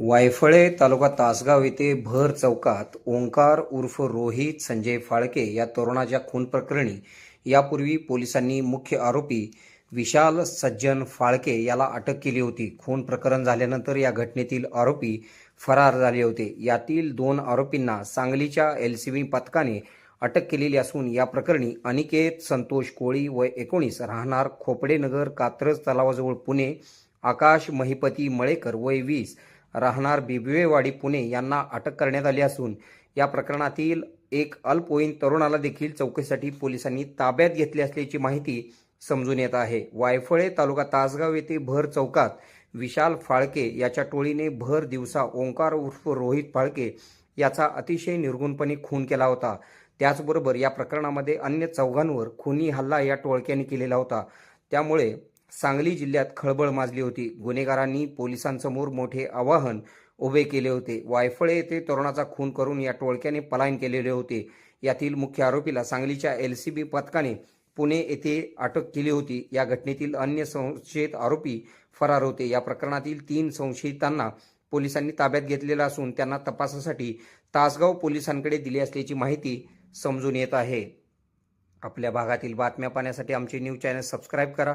वायफळे तालुका तासगाव येथे भर चौकात ओंकार उर्फ रोहित संजय फाळके या तरुणाच्या खून प्रकरणी यापूर्वी पोलिसांनी मुख्य आरोपी विशाल सज्जन फाळके याला अटक केली होती. खून प्रकरण झाल्यानंतर या घटनेतील आरोपी फरार झाले होते. यातील दोन आरोपींना सांगलीच्या एलसीबी पथकाने अटक केलेली असून या प्रकरणी अनिकेत संतोष कोळी वय एकोणीस राहणार खोपडेनगर कात्रज तलावाजवळ पुणे आकाश महिपती मळेकर वय वीस राहणार बिबिवेवाडी पुणे यांना अटक करण्यात आली असून या प्रकरणातील एक अल्पवयीन तरुणाला देखील चौकशीसाठी पोलिसांनी ताब्यात घेतली असल्याची माहिती समजून येत आहे. वायफळे तालुका तासगाव येथे भर चौकात विशाल फाळके याच्या टोळीने भर दिवसा ओंकार उर्फ रोहित फाळके याचा अतिशय निर्गुणपणे खून केला होता. त्याचबरोबर या प्रकरणामध्ये अन्य चौघांवर खुनी हल्ला या टोळक्याने केलेला होता. त्यामुळे सांगली जिल्ह्यात खळबळ माजली होती. गुन्हेगारांनी पोलिसांसमोर मोठे आवाहन उभे केले होते. वायफळे येथे तरुणाचा खून करून या टोळक्याने पलायन केलेले होते. यातील मुख्य आरोपीला सांगलीच्या एलसीबी पथकाने पुणे येथे अटक केली होती. या घटनेतील अन्य संशयित आरोपी फरार होते. या प्रकरणातील तीन संशयितांना पोलिसांनी ताब्यात घेतलेला असून त्यांना तपासासाठी तासगाव पोलिसांकडे दिली असल्याची माहिती समजून येत आहे. आपल्या भागातील बातम्या पाहण्यासाठी आमचे न्यूज चॅनल सबस्क्राईब करा.